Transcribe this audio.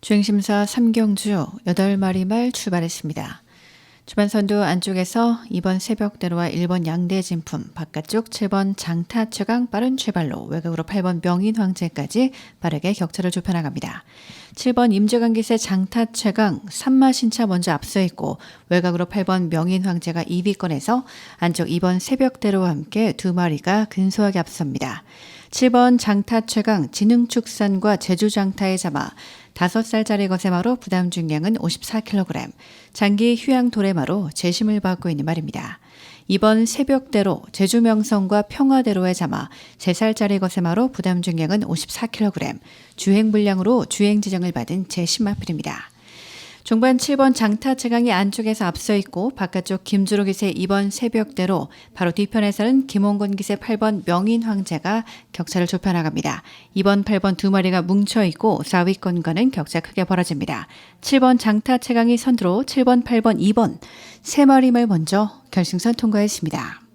주행심사 3경주 8마리 말 출발했습니다. 주반선두 안쪽에서 2번 새벽대로와 1번 양대진품, 바깥쪽 7번 장타 최강 빠른 출발로 외곽으로 8번 명인황제까지 빠르게 격차를 좁혀 나갑니다. 7번 임재관기세 장타 최강 3마신차 먼저 앞서 있고 외곽으로 8번 명인황제가 2위권에서 안쪽 2번 새벽대로와 함께 두 마리가 근소하게 앞섭니다. 7번 장타 최강 진흥축산과 제주장타에 잡아 5살짜리 거세마로 부담 중량은 54kg, 장기 휴양 도레마로 재심을 받고 있는 말입니다. 이번 새벽대로 제주 명성과 평화대로에 잡아 3살짜리 거세마로 부담 중량은 54kg, 주행 분량으로 주행 지정을 받은 제10마필입니다. 종반 7번 장타 최강이 안쪽에서 앞서 있고 바깥쪽 김주로 기세 2번 새벽대로 바로 뒤편에서는 김홍곤 기세 8번 명인 황제가 격차를 좁혀 나갑니다. 2번 8번 두 마리가 뭉쳐 있고 4위권과는 격차 크게 벌어집니다. 7번 장타 최강이 선두로 7번 8번 2번 세 마리말 먼저 결승선 통과했습니다.